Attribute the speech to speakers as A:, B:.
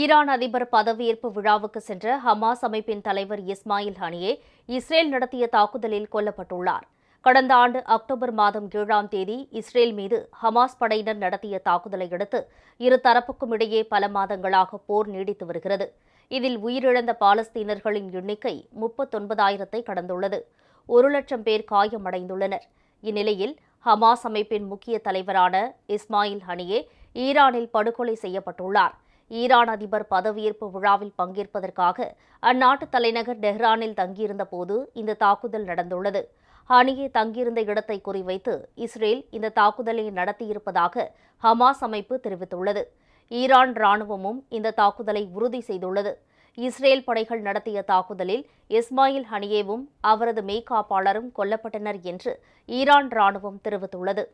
A: Iran அதிபர் பதவியேற்பு விழாவுக்கு சென்ற ஹமாஸ் அமைப்பின் தலைவர் இஸ்மாயில் ஹனியே இஸ்ரேல் நடத்திய தாக்குதலில் கொல்லப்பட்டுள்ளார். கடந்த ஆண்டு அக்டோபர் மாதம் ஏழாம் தேதி இஸ்ரேல் மீது ஹமாஸ் படையினர் நடத்திய தாக்குதலை அடுத்து இரு தரப்புக்கும் இடையே பல மாதங்களாக போர் நீடித்து வருகிறது. இதில் உயிரிழந்த பாலஸ்தீனர்களின் எண்ணிக்கை முப்பத்தொன்பதாயிரத்தை கடந்துள்ளது. ஒரு லட்சம் பேர் காயமடைந்துள்ளனர். இந்நிலையில் ஹமாஸ் அமைப்பின் முக்கிய தலைவரான இஸ்மாயில் ஹனியே ஈரானில் படுகொலை செய்யப்பட்டுள்ளார். ஈரான் அதிபர் பதவியேற்பு விழாவில் பங்கேற்பதற்காக அந்நாட்டு தலைநகர் டெஹ்ரானில் தங்கியிருந்த போது இந்த தாக்குதல் நடந்துள்ளது. ஹனியே தங்கியிருந்த இடத்தை குறிவைத்து இஸ்ரேல் இந்த தாக்குதலை நடத்தியிருப்பதாக ஹமாஸ் அமைப்பு தெரிவித்துள்ளது. ஈரான் ராணுவமும் இந்த தாக்குதலை உறுதி செய்துள்ளது. இஸ்ரேல் படைகள் நடத்திய தாக்குதலில் இஸ்மாயில் ஹனியேவும் அவரது மெய்காப்பாளரும் கொல்லப்பட்டனர் என்று ஈரான் ராணுவம் தெரிவித்துள்ளது.